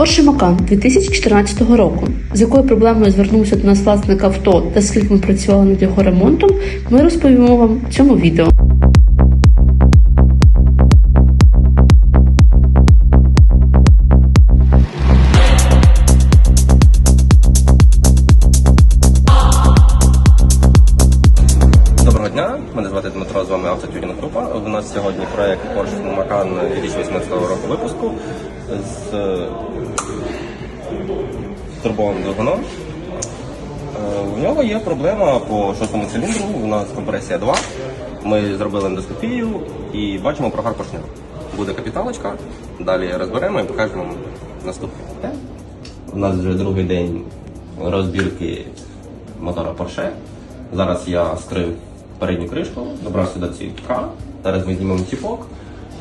Porsche Macan 2014 року, з якою проблемою звернувся до нас власник авто та скільки ми працювали над його ремонтом, ми розповімо вам в цьому відео. Дмитро, з вами Автотюрінг Група. У нас сьогодні проект Porsche Macan 2018 року випуску з турбовим двигуном. Е, У нього є проблема по шостому циліндру, у нас компресія 2. Ми зробили ендоскопію і бачимо прогар поршню. Буде капіталочка, далі розберемо і покажемо наступне. У нас вже другий день розбірки мотора Porsche. Зараз я скрив передню кришку, добрав сюди ціпка. Зараз ми знімемо ціпок,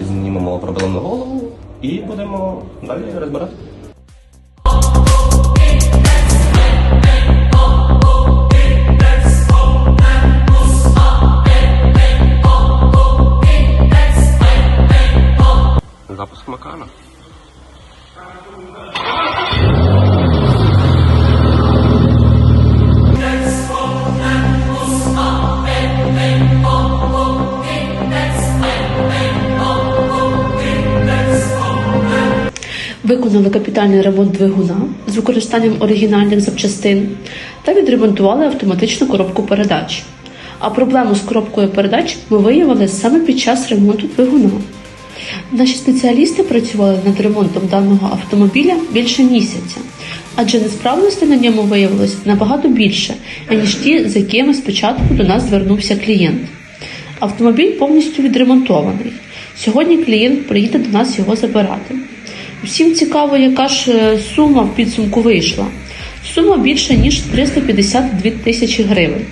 знімемо проблемну голову і будемо далі розбирати. Запуск макана. Виконали капітальний ремонт двигуна з використанням оригінальних запчастин та відремонтували автоматичну коробку передач. А проблему з коробкою передач ми виявили саме під час ремонту двигуна. Наші спеціалісти працювали над ремонтом даного автомобіля більше місяця, адже несправностей на ньому виявилось набагато більше, аніж ті, з якими спочатку до нас звернувся клієнт. Автомобіль повністю відремонтований. Сьогодні клієнт приїде до нас його забирати. Всім цікаво, яка ж е, сума в підсумку вийшла. Сума більше ніж 352 тисячі гривень.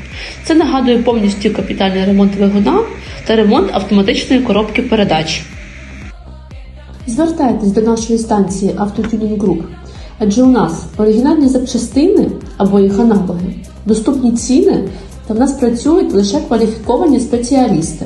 Це нагадує повністю капітальний ремонт двигуна та ремонт автоматичної коробки передач. Звертайтесь до нашої станції Автотюнінг Груп, адже у нас оригінальні запчастини або їх аналоги, доступні ціни, та в нас працюють лише кваліфіковані спеціалісти.